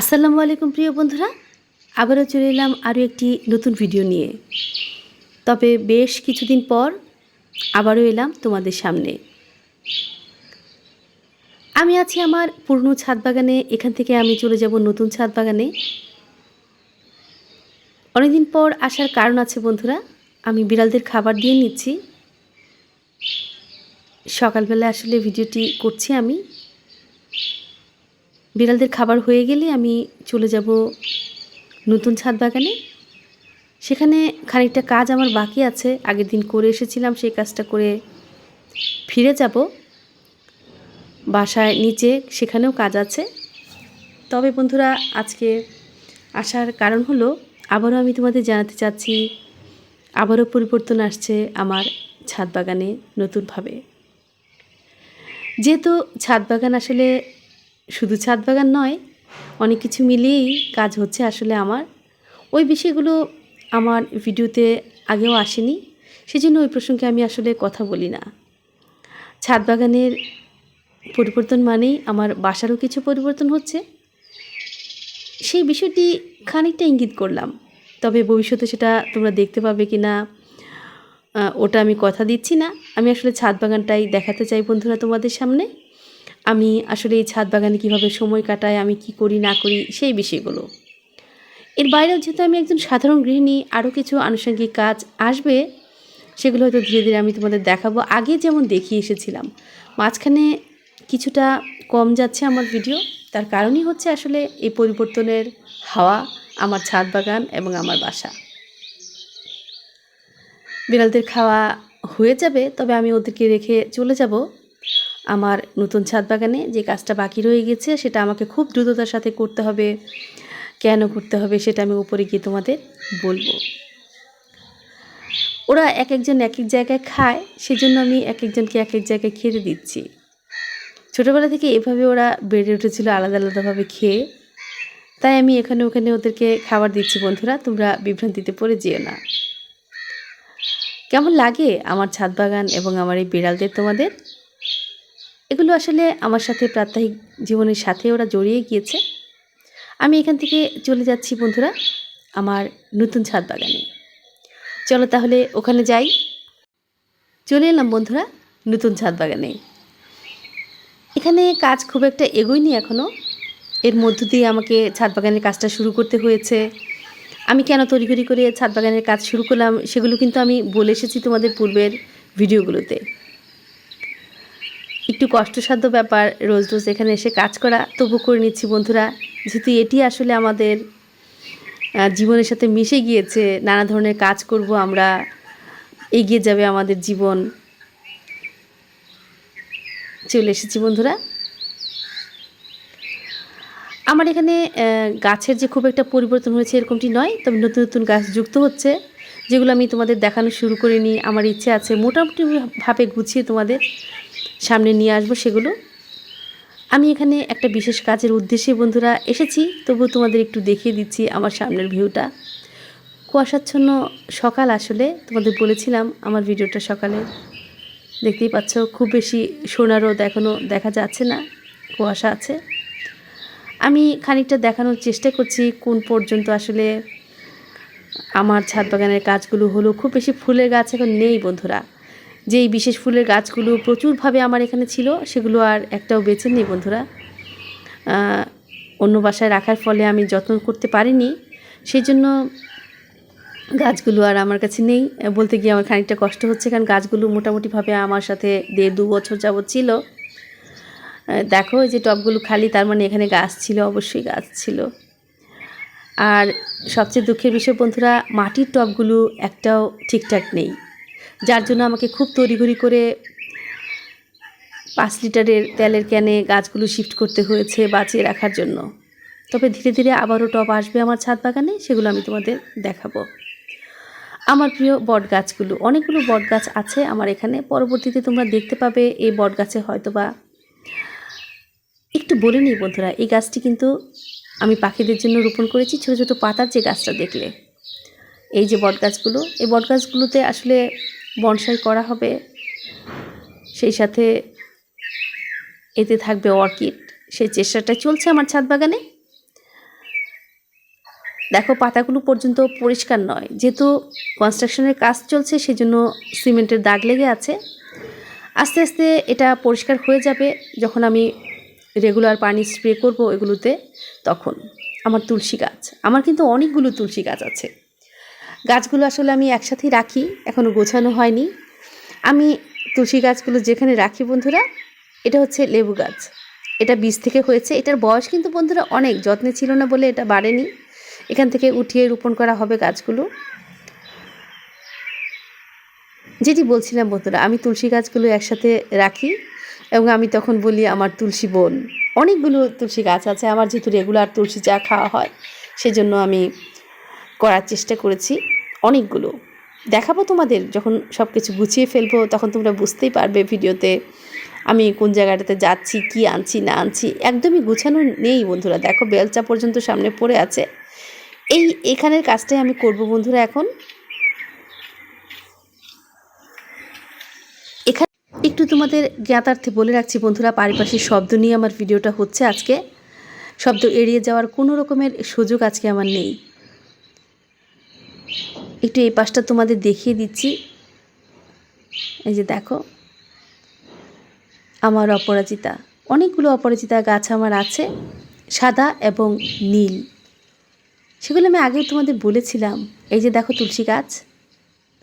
আসসালামু আলাইকুম প্রিয় বন্ধুরা, আবারও চলে এলাম আরও একটি নতুন ভিডিও নিয়ে। তবে বেশ কিছুদিন পর আবারও এলাম তোমাদের সামনে। আমি আছি আমার পুরনো ছাদ বাগানে, এখান থেকে আমি চলে যাব নতুন ছাদ বাগানে। অনেকদিন পর আসার কারণ আছে বন্ধুরা, আমি বিড়ালদের খাবার দিয়ে নিচ্ছি। সকালবেলা আসলে ভিডিওটি করছি আমি। বিড়ালদের খাবার হয়ে গেলে আমি চলে যাব নতুন ছাদ বাগানে। সেখানে খানিকটা কাজ আমার বাকি আছে। আগের দিন করে এসেছিলাম, সেই কাজটা করে ফিরে যাব। বাসায় নিচে সেখানেও কাজ আছে। তবে বন্ধুরা, আজকে আসার কারণ হলো, আবারও আমি তোমাদের জানাতে চাচ্ছি, আবারও পরিবর্তন আসছে আমার ছাদ বাগানে নতুনভাবে। যেহেতু ছাদ বাগান আসলে শুধু ছাদ বাগান নয়, অনেক কিছু মিলিয়েই কাজ হচ্ছে আসলে আমার। ওই বিষয়গুলো আমার ভিডিওতে আগেও আসেনি, সেজন্য ওই প্রসঙ্গে আমি আসলে কথা বলি না। ছাদ বাগানের পরিবর্তন মানেই আমার বাসারও কিছু পরিবর্তন হচ্ছে। সেই বিষয়টি খানিকটা ইঙ্গিত করলাম, তবে ভবিষ্যতে সেটা তোমরা দেখতে পাবে কি না ওটা আমি কথা দিচ্ছি না। আমি আসলে ছাদ বাগানটাই দেখাতে চাই বন্ধুরা তোমাদের সামনে। আমি আসলে এই ছাদ বাগানে কীভাবে সময় কাটাই, আমি কি করি, না করি, সেই বিষয়গুলো। এর বাইরেও যেহেতু আমি একজন সাধারণ গৃহিণী, আরও কিছু আনুষঙ্গিক কাজ আসবে, সেগুলো হয়তো ধীরে ধীরে আমি তোমাদের দেখাবো। আগে যেমন দেখিয়ে এসেছিলাম, মাঝখানে কিছুটা কম যাচ্ছে আমার ভিডিও। তার কারণই হচ্ছে আসলে এই পরিবর্তনের হাওয়া আমার ছাদ বাগান এবং আমার বাসা। বিড়ালদের খাওয়া হয়ে যাবে, তবে আমি ওদেরকে রেখে চলে যাব। আমার নতুন ছাদ বাগানে যে কাজটা বাকি রয়ে গেছে, সেটা আমাকে খুব দ্রুততার সাথে করতে হবে। কেন করতে হবে সেটা আমি উপরে গিয়ে তোমাদের বলব। ওরা এক একজন এক এক জায়গায় খায়, সেজন্য আমি এক একজনকে এক এক জায়গায় খেতে দিচ্ছি। ছোটোবেলা থেকে এভাবে ওরা বেড়ে উঠেছিল আলাদা আলাদাভাবে খেয়ে। তাই আমি এখানে ওখানে ওদেরকে খাবার দিচ্ছি, বন্ধুরা, তোমরা বিভ্রান্তিতে পড়ে যেও না। কেমন লাগে আমার ছাদ বাগান এবং আমার এই বিড়ালদের তোমাদের? এগুলো আসলে আমার সাথে প্রাত্যহিক জীবনের সাথে ওরা জড়িয়ে গিয়েছে। আমি এখান থেকে চলে যাচ্ছি বন্ধুরা, আমার নতুন ছাদ বাগানে। চলো তাহলে ওখানে যাই। চলে এলাম বন্ধুরা, নতুন ছাদ বাগানে। এখানে কাজ খুব একটা এগোয়নি এখনও এর মধ্য দিয়ে আমাকে ছাদ বাগানের কাজটা শুরু করতে হয়েছে। আমি কেন তড়িঘড়ি করে ছাদ বাগানের কাজ শুরু করলাম, সেগুলো কিন্তু আমি বলে এসেছি তোমাদের পূর্বের ভিডিওগুলোতে। একটু কষ্টসাধ্য ব্যাপার, রোজ রোজ এখানে এসে কাজ করা। তবু করে নিচ্ছি বন্ধুরা, যেহেতু এটি আসলে আমাদের জীবনের সাথে মিশে গিয়েছে, নানা ধরনের কাজ করব আমরা, এগিয়ে যাবে আমাদের জীবন। চলে এসেছি বন্ধুরা। আমার এখানে গাছের যে খুব একটা পরিবর্তন হয়েছে এরকমটি নয়, তবে নতুন নতুন গাছ যুক্ত হচ্ছে, যেগুলো আমি তোমাদের দেখানো শুরু করিনি। আমার ইচ্ছে আছে মোটামুটি ভাবে গুছিয়ে তোমাদের সামনে নিয়ে আসব সেগুলো। আমি এখানে একটা বিশেষ কাজের উদ্দেশ্যে বন্ধুরা এসেছি, তবু তোমাদের একটু দেখিয়ে দিচ্ছি আমার সামনের ভিউটা। কুয়াশাচ্ছন্ন সকাল আসলে, তোমাদের বলেছিলাম আমার ভিডিওটা সকালে। দেখতেই পাচ্ছ, খুব বেশি সোনা রোদ এখনও দেখা যাচ্ছে না, কুয়াশা আছে। আমি খানিকটা দেখানোর চেষ্টা করছি, কোন পর্যন্ত আসলে আমার ছাদ বাগানের কাজগুলো হলো। খুব বেশি ফুলের গাছ এখন নেই বন্ধুরা। যে এই বিশেষ ফুলের গাছগুলো প্রচুরভাবে আমার এখানে ছিল, সেগুলো আর একটাও বেছে নেই বন্ধুরা। অন্য বাসায় রাখার ফলে আমি যত্ন করতে পারিনি সেই জন্য গাছগুলো আর আমার কাছে নেই। বলতে গিয়ে আমার খানিকটা কষ্ট হচ্ছে, কারণ গাছগুলো মোটামুটিভাবে আমার সাথে দেড় দু বছর যাবৎ ছিল। দেখো যে টবগুলো খালি, তার মানে এখানে গাছ ছিল, অবশ্যই গাছ ছিল। আর সবচেয়ে দুঃখের বিষয় বন্ধুরা, মাটির টবগুলো একটাও ঠিকঠাক নেই। যার জন্য আমাকে খুব তড়িঘড়ি করে পাঁচ লিটারের তেলের ক্যানে গাছগুলো শিফট করতে হয়েছে বাঁচিয়ে রাখার জন্য। তবে ধীরে ধীরে আবারও টব আসবে আমার ছাদ বাগানে, সেগুলো আমি তোমাদের দেখাবো। আমার প্রিয় বট গাছগুলো অনেকগুলো বট গাছ আছে আমার এখানে, পরবর্তীতে তোমরা দেখতে পাবে এই বট গাছে হয়তোবা। একটু বলে নিই বন্ধুরা, এই গাছটি কিন্তু আমি পাখিদের জন্য রোপণ করেছি ছোটো ছোটো পাতার যে গাছটা দেখলে। এই যে বট গাছগুলো এই বট গাছগুলোতে আসলে বনসাই করা হবে। সেই সাথে এতে থাকবে অর্কিড। সেই চেষ্টাটা চলছে আমার ছাদ বাগানে। দেখো, পাতাগুলো পর্যন্ত পরিষ্কার নয়। যেহেতু কনস্ট্রাকশনের কাজ চলছে, সেজন্য সিমেন্টের দাগ লেগে আছে। আস্তে আস্তে এটা পরিষ্কার হয়ে যাবে। যখন আমি রেগুলার পানি স্প্রে করব এগুলোতে, তখন। আমার তুলসী গাছ। আমার কিন্তু অনেকগুলো তুলসী গাছ আছে। গাছগুলো আসলে আমি একসাথেই রাখি এখনও গোছানো হয়নি। আমি তুলসী গাছগুলো যেখানে রাখি বন্ধুরা, এটা হচ্ছে লেবু গাছ। এটা বীজ থেকে হয়েছে, এটার বয়স কিন্তু বন্ধুরা অনেক, যত্নে ছিল না বলে এটা বাড়েনি। এখান থেকে উঠিয়ে রোপণ করা হবে গাছগুলো। যেটি বলছিলাম বন্ধুরা, আমি তুলসী গাছগুলো একসাথে রাখি এবং আমি তখন বলি আমার তুলসী বোন। অনেকগুলো তুলসী গাছ আছে, আমার যেহেতু রেগুলার তুলসী চা খাওয়া হয়, সেজন্য আমি করার চেষ্টা করেছি। অনেকগুলো। দেখাবো তোমাদের, যখন সব কিছু গুছিয়ে ফেলব, তখন তোমরা বুঝতেই পারবে ভিডিওতে আমি কোন জায়গাটাতে যাচ্ছি, কি আনছি, না আনছি। একদমই গুছানো নেই বন্ধুরা। দেখো, বেলচা পর্যন্ত সামনে পড়ে আছে। এই এখানের কাজটাই আমি করব বন্ধুরা এখন। এখানে একটু তোমাদের জ্ঞাতার্থে বলে রাখছি বন্ধুরা, পারিপার্শ্বিক শব্দ নিয়ে আমার ভিডিওটা হচ্ছে আজকে। শব্দ এড়িয়ে যাওয়ার কোনো রকমের সুযোগ আজকে আমার নেই। একটু এই পাশটা তোমাদের দেখিয়ে দিচ্ছি। এই যে দেখো, আমার অপরাজিতা। অনেকগুলো অপরাজিতা গাছ আমার আছে, সাদা এবং নীল। সেগুলো আমি আগেও তোমাদের বলেছিলাম। এই যে দেখো তুলসী গাছ,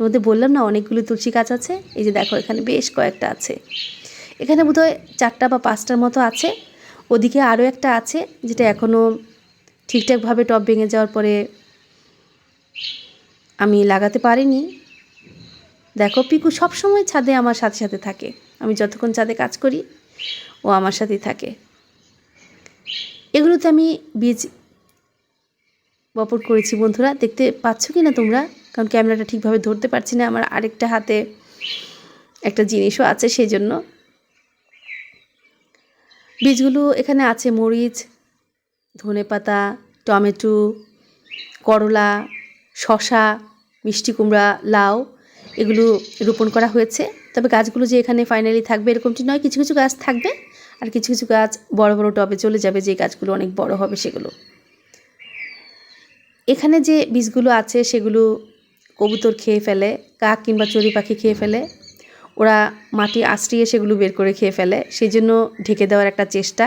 তোমাদের বললাম না অনেকগুলো তুলসী গাছ আছে? এই যে দেখো এখানে বেশ কয়েকটা আছে। এখানে বোধহয় চারটা বা পাঁচটার মতো আছে। ওদিকে আরও একটা আছে যেটা এখনও ঠিকঠাকভাবে টব ভেঙে যাওয়ার পরে আমি লাগাতে পারিনি। দেখো, পিকু সবসময় ছাদে আমার সাথে সাথে থাকে। আমি যতক্ষণ ছাদে কাজ করি, ও আমার সাথেই থাকে। এগুলোতে আমি বীজ বপন করেছি, বন্ধুরা। দেখতে পাচ্ছ কি না তোমরা? কারণ ক্যামেরাটা ঠিকভাবে ধরতে পারছি না। আমার আরেকটা হাতে একটা জিনিসও আছে সেই জন্য বীজগুলো এখানে আছে, মরিচ ধনে পাতা টমেটো, করলা শশা মিষ্টি কুমড়া, লাউ, এগুলো রোপণ করা হয়েছে। তবে গাছগুলো যে এখানে ফাইনালি থাকবে এরকমটি নয়, কিছু কিছু গাছ থাকবে আর কিছু কিছু গাছ বড় বড় টবে চলে যাবে যে গাছগুলো অনেক বড় হবে সেগুলো। এখানে যে বীজগুলো আছে সেগুলো কবুতর খেয়ে ফেলে, কাক কিংবা চড়ি পাখি খেয়ে ফেলে, ওরা মাটি আশ্রিয়ে সেগুলো বের করে খেয়ে ফেলে সেই জন্য ঢেকে দেওয়ার একটা চেষ্টা।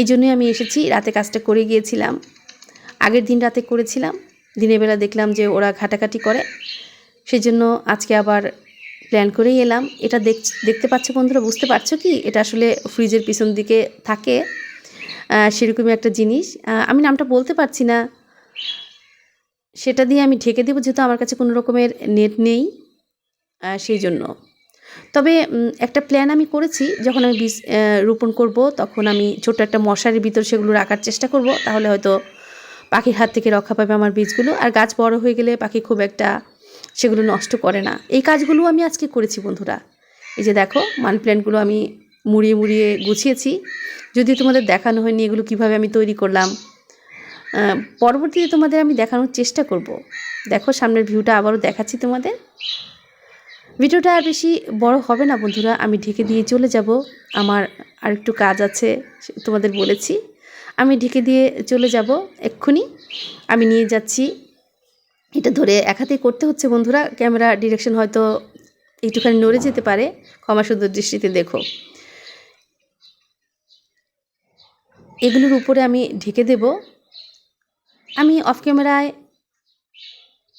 এই জন্যই আমি এসেছি, রাতে কাজটা করে গিয়েছিলাম, আগের দিন রাতে করেছিলাম। দিনের বেলা দেখলাম যে ওরা ঘাটাঘাটি করে। সেই জন্য আজকে আবার প্ল্যান করেই এলাম। এটা দেখ দেখতে পাচ্ছ বন্ধুরা, বুঝতে পারছ কি? এটা আসলে ফ্রিজের পিছন দিকে থাকে। সেরকমই একটা জিনিস। আমি নামটা বলতে পারছি না। সেটা দিয়ে আমি ঢেকে দেবো, যেহেতু আমার কাছে কোনো রকমের নেট নেই। সেই জন্য তবে একটা প্ল্যান আমি করেছি। যখন আমি বীজ রোপণ করব, তখন আমি ছোট্ট একটা মশারির ভিতর সেগুলো রাখার চেষ্টা করব। তাহলে হয়তো পাখির হাত থেকে রক্ষা পাবে আমার বীজগুলো। আর গাছ বড় হয়ে গেলে পাখি খুব একটা সেগুলো নষ্ট করে না। এই কাজগুলো আমি আজকে করেছি বন্ধুরা। এই যে দেখো, মানি প্ল্যান্টগুলো আমি মুড়িয়ে মুড়িয়ে গুছিয়েছি। যদি তোমাদের দেখানো হয়নি এগুলো কীভাবে আমি তৈরি করলাম পরবর্তীতে তোমাদের আমি দেখানোর চেষ্টা করব। দেখো, সামনের ভিউটা আবারও দেখাচ্ছি তোমাদের। ভিডিওটা আর বেশি বড় হবে না বন্ধুরা, আমি ঢেকে দিয়ে চলে যাব। আমার আরেকটু কাজ আছে তোমাদের বলেছি। আমি ঢেকে দিয়ে চলে যাব, এক্ষুনি। আমি নিয়ে যাচ্ছি। এটা ধরে এক করতে হচ্ছে বন্ধুরা। ক্যামেরা ডিরেকশন হয়তো একটুখানি নড়ে যেতে পারে। ক্ষমা সুন্দর দৃষ্টিতে দেখো। এগুলোর উপরে আমি ঢেকে দেব। আমি অফ ক্যামেরায়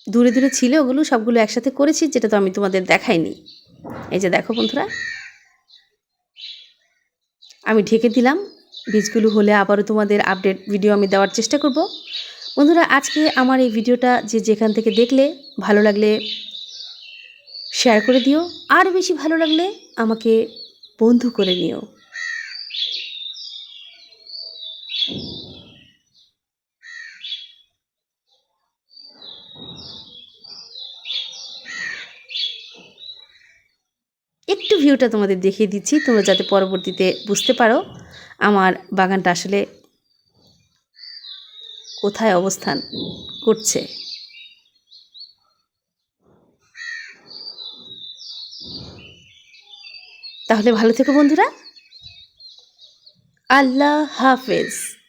দূরে দূরে ছিল ওগুলো, সবগুলো একসাথে করেছি, যেটা তো আমি তোমাদের দেখাইনি। এই যে দেখো বন্ধুরা। আমি ঢেকে দিলাম। বীজগুলো হলে আবারও তোমাদের আপডেট ভিডিও আমি দেওয়ার চেষ্টা করব। বন্ধুরা, আজকে আমার এই ভিডিওটা যে যেখান থেকে দেখলে ভালো লাগলে শেয়ার করে দিও আর বেশি ভালো লাগলে আমাকে বন্ধু করে নিও। একটু ভিউটা তোমাদের দেখিয়ে দিচ্ছি, তোমরা যাতে পরবর্তীতে বুঝতে পারো। আমার বাগানটা আসলে কোথায় অবস্থান করছে? তাহলে ভালো থেকো বন্ধুরা। আল্লাহ হাফেজ।